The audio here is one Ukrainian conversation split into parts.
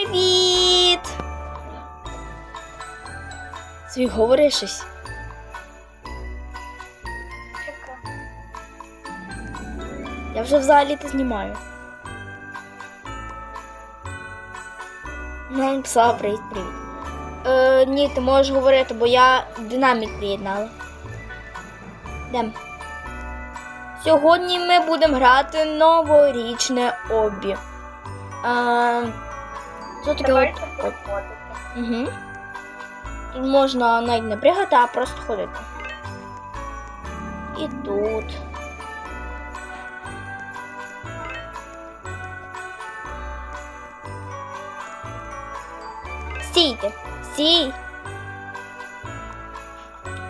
Привіт! Свій говори щось. Я вже взагалі то знімаю. Ну, написала привіт, привіт. Е, ні, ти можеш говорити, бо я динамік приєднала. Йдем. Сьогодні ми будемо грати новорічне обі. Е, що таке? От- Угу. Тут можна навіть не пригати, а просто ходити. І тут. Стійте, стій.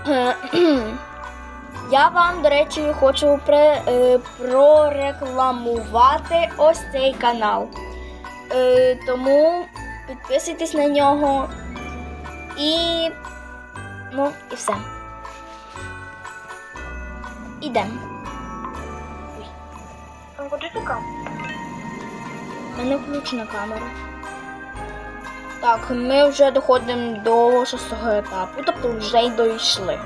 Я вам, до речі, хочу при, е, прорекламувати ось цей канал. Е, тому підписуйтесь на нього. І. Ну, і все. Ідемо. Там куди ти кам? У мене включена камера. Так, ми вже доходимо до шостого етапу, тобто вже й дійшли.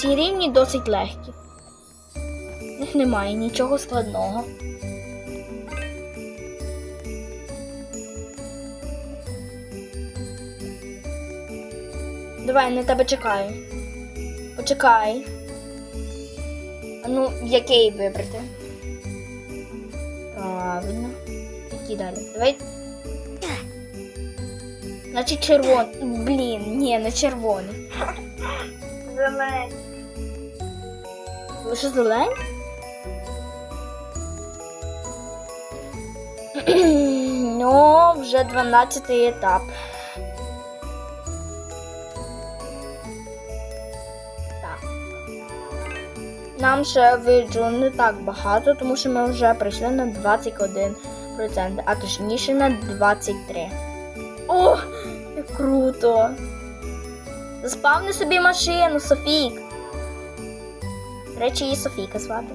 Ці рівні досить легкі. В них немає нічого складного. Давай, на тебе чекаю. Почекай. А ну, який вибрати? Правильно. Які далі? Давай. Значить червоний. Блін, ні, не червоний. Зелень. Лише зелень? ну, вже 12 етап. Так. Нам ще виджу не так багато, тому що ми вже прийшли на 21%, а точніше на 23%. О, як круто! Заспавни собі машину, Софік. До речі, її Софійка звати.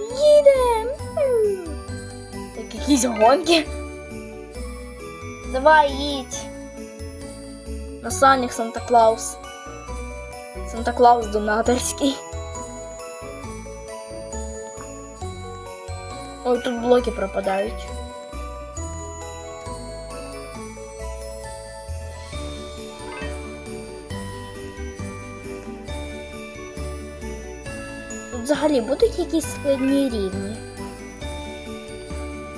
Їдем! Так якісь гонки. Давай їдь. На санях Санта Клаус. Санта Клаус донательський. Ой, тут блоки пропадають. Взагалі будуть якісь складні рівні.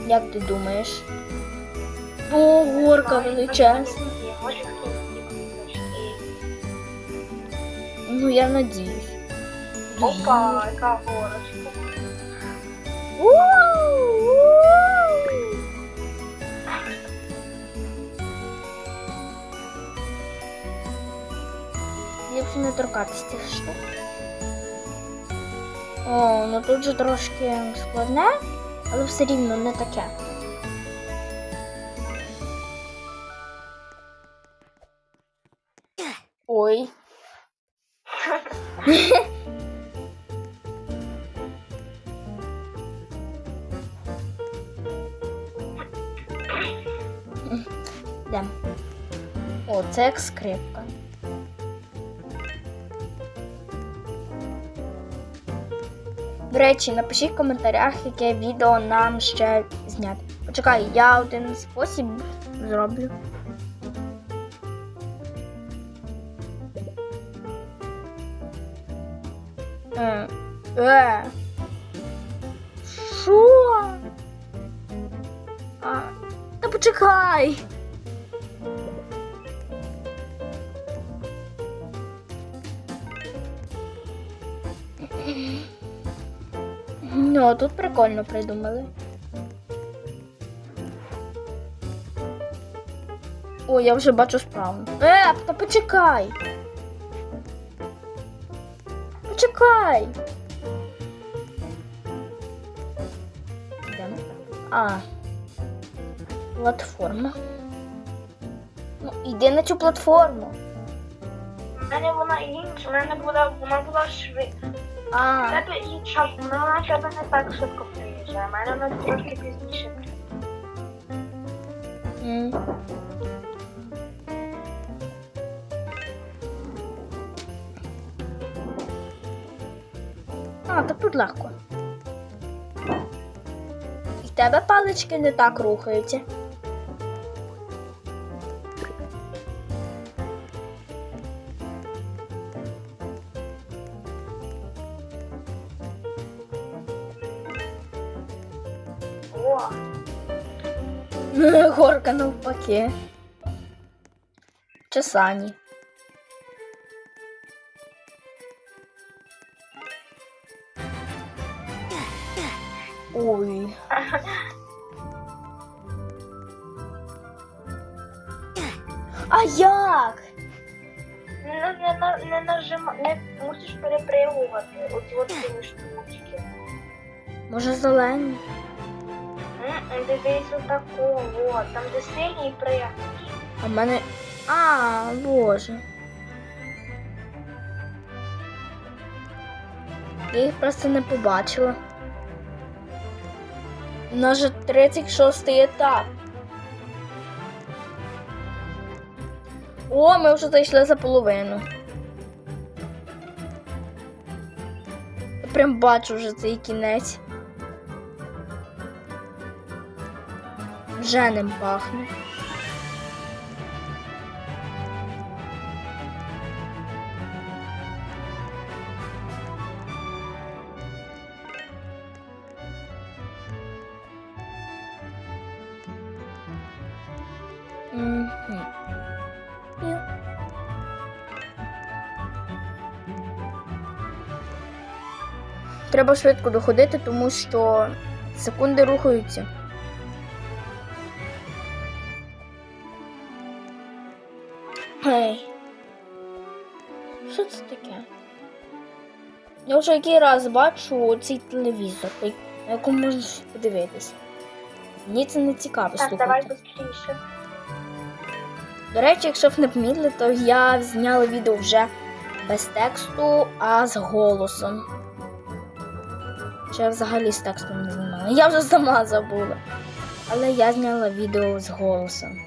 Як ти думаєш? О, горка величезна. Ну, я надіюсь. Опа, яка горочка. Ліпше не торкатись цих штук. О, ну тут же трошки складне, але все рівно не таке. Ой. Йдем. О, це як скрипка. До речі, напишіть в коментарях, яке відео нам ще зняти. Почекай, я один спосіб зроблю. Е. Е. Що? А, та почекай. Ну, тут прикольно придумали. О, я вже бачу справу. Е, та почекай. Почекай. А. Платформа. Ну, йди на цю платформу. У мене вона інша, у мене була, вона була швидка. А, тебе інша, вона тебе не так швидко приїжджає, мене вона трошки пізніше приїжджає. м. А, так тут легко. І в тебе палички не так рухаються. Горка навпаки. Чесані. Ой. А як? не, не, не, нажима, не мусиш перепригувати оці от штучки. Може зелені? Дивись отако, от, там де синій пригнеш. А в мене. А, боже. Я їх просто не побачила. У нас же 36 етап. О, ми вже зайшли за половину. Я прям бачу вже цей кінець. Вже ним пахне. Треба швидко доходити, тому що секунди рухаються. Гей. Що це таке? Я вже який раз бачу цей телевізор, на якому можна щось подивитися. Мені це не цікаво Так, давай слухати. швидше. До речі, якщо б не помітили, то я зняла відео вже без тексту, а з голосом. Чи я взагалі з текстом не знімала? Я вже сама забула. Але я зняла відео з голосом.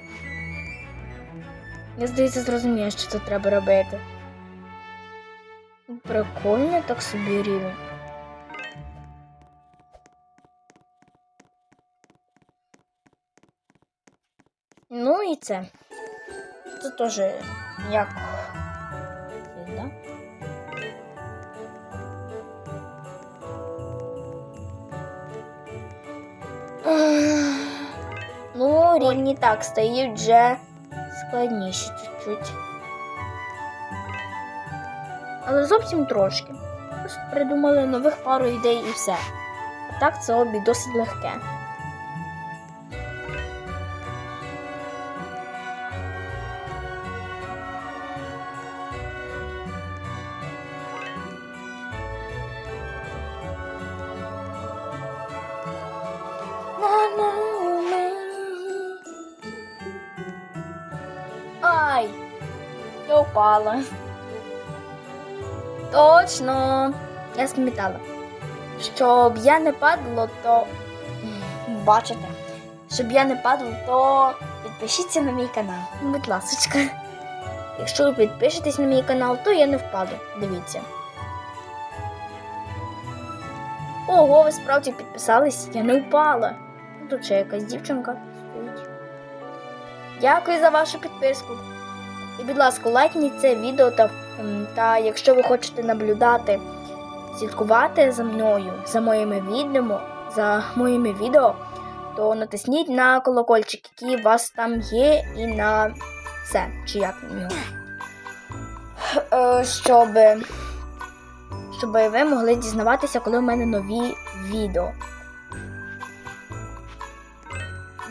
Я здається, зрозумію, що це треба робити. Прикольно так собі рівень. Ну і це. Це теж як. Да? Ну, рівні так стають вже складніші чуть-чуть. Але зовсім трошки. Просто придумали нових пару ідей і все. Так це обі досить легке. Я упала. Точно. Я спам'ятала. Щоб я не падало, то. Бачите. Щоб я не падала, то підпишіться на мій канал. Будь ласочка. Якщо ви підпишетесь на мій канал, то я не впаду. Дивіться. Ого, ви справді підписались? Я не впала. Тут ще якась дівчинка стоїть. Дякую за вашу підписку. І, будь ласка, лайкніть це відео та, та якщо ви хочете наблюдати, слідкувати за мною, за моїми відео, за моїми відео, то натисніть на колокольчик, який у вас там є, і на це, чи як. Е, Щоб, щоб ви могли дізнаватися, коли в мене нові відео.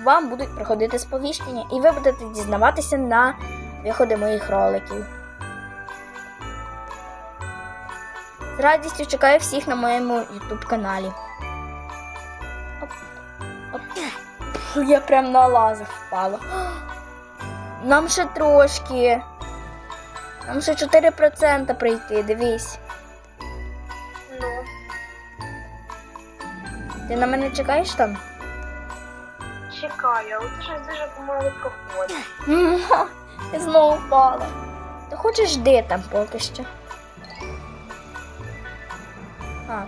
Вам будуть приходити сповіщення, і ви будете дізнаватися на виходи моїх роликів. З радістю чекаю всіх на моєму YouTube каналі. Оп, оп. Я прям на лазах впала. Нам ще трошки. Нам ще 4% прийти, дивись. Ну, Ти на мене чекаєш там? чекаю, але це щось дуже помалу проходить. Я знову впала. Ти хочеш де там поки що? А.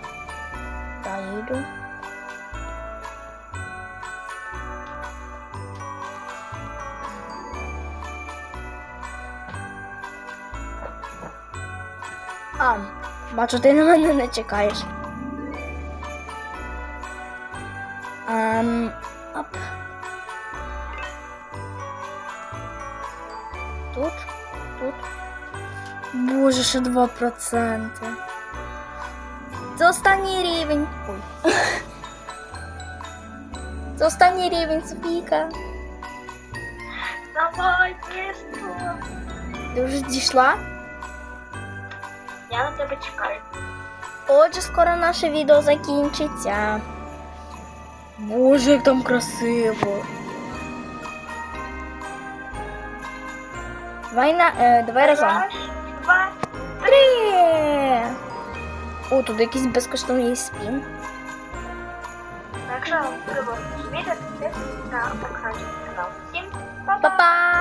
Так, я йду. А, бачу, ти на мене не чекаєш. Боже, ще 2%. Це останній рівень. Ой. Це останній рівень, Софійка. Давай, быстро! Ти вже дійшла? Я на тебе чекаю. Отже, скоро наше відео закінчиться. Боже, як там красиво. Давай, на, е, давай разом. Раз, два, Три. О, тут якийсь безкоштовний спін. Якщо вам сподобалось відео, підписуйтесь на Оксанчик канал. Всім! Па-па!